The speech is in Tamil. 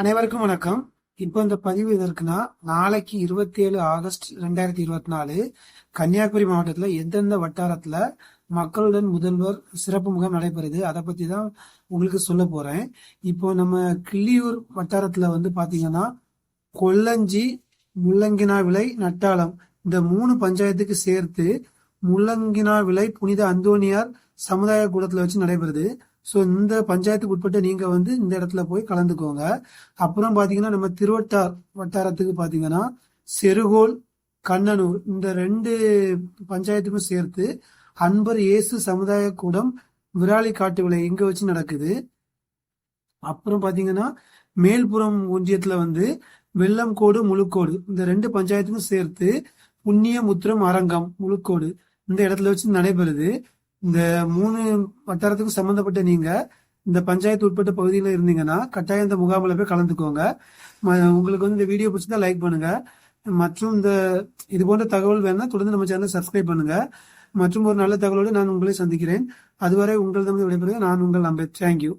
அனைவருக்கும் வணக்கம். இப்போ இந்த பதிவு எதற்குன்னா நாளைக்கு இருபத்தி ஏழு ஆகஸ்ட் ரெண்டாயிரத்தி இருபத்தி நாலு கன்னியாகுமரி மாவட்டத்துல எந்தெந்த வட்டாரத்துல மக்களுடன் முதல்வர் சிறப்பு முகாம் நடைபெறுது அதை பத்தி தான் உங்களுக்கு சொல்ல போறேன். இப்போ நம்ம கிள்ளியூர் வட்டாரத்துல வந்து பாத்தீங்கன்னா கொல்லஞ்சி முள்ளங்கினா விலை நட்டாளம் இந்த மூணு பஞ்சாயத்துக்கு சேர்த்து முள்ளங்கினா விலை புனித அந்தோனியார் சமுதாய கூடத்துல வச்சு நடைபெறுது. ஸோ இந்த பஞ்சாயத்துக்கு உட்பட்ட நீங்க வந்து இந்த இடத்துல போய் கலந்துக்கோங்க. அப்புறம் பாத்தீங்கன்னா நம்ம திருவட்டார் வட்டாரத்துக்கு பாத்தீங்கன்னா செருகோல் கண்ணனூர் இந்த ரெண்டு பஞ்சாயத்துக்கும் சேர்த்து அன்பர் இயேசு சமுதாய கூடம் விராலி காட்டு விலை இங்க வச்சு நடக்குது. அப்புறம் பாத்தீங்கன்னா மேல்புறம் ஒன்றியத்துல வந்து வெள்ளம்கோடு முழுக்கோடு இந்த ரெண்டு பஞ்சாயத்துக்கும் சேர்த்து புண்ணிய முத்திரம் அரங்கம் முழுக்கோடு இந்த இடத்துல வச்சு நடைபெறுது. இந்த மூணு வட்டாரத்துக்கும் சம்பந்தப்பட்ட நீங்க இந்த பஞ்சாயத்து உட்பட்ட பகுதியில் இருந்தீங்கன்னா கட்டாயம் இந்த முகாமில் போய் கலந்துக்கோங்க. ம- உங்களுக்கு வந்து இந்த வீடியோ பிடிச்சதா லைக் பண்ணுங்க. மற்றும் இந்த இது போன்ற தகவல் வேணா தொடர்ந்து நம்ம சேனலை சப்ஸ்கிரைப் பண்ணுங்க. மற்றும் ஒரு நல்ல தகவலோடு நான் உங்களை சந்திக்கிறேன். அதுவரை உங்கள் தமிழ் விடைபெறுக நான் உங்கள் அம்பேத். தேங்க்யூ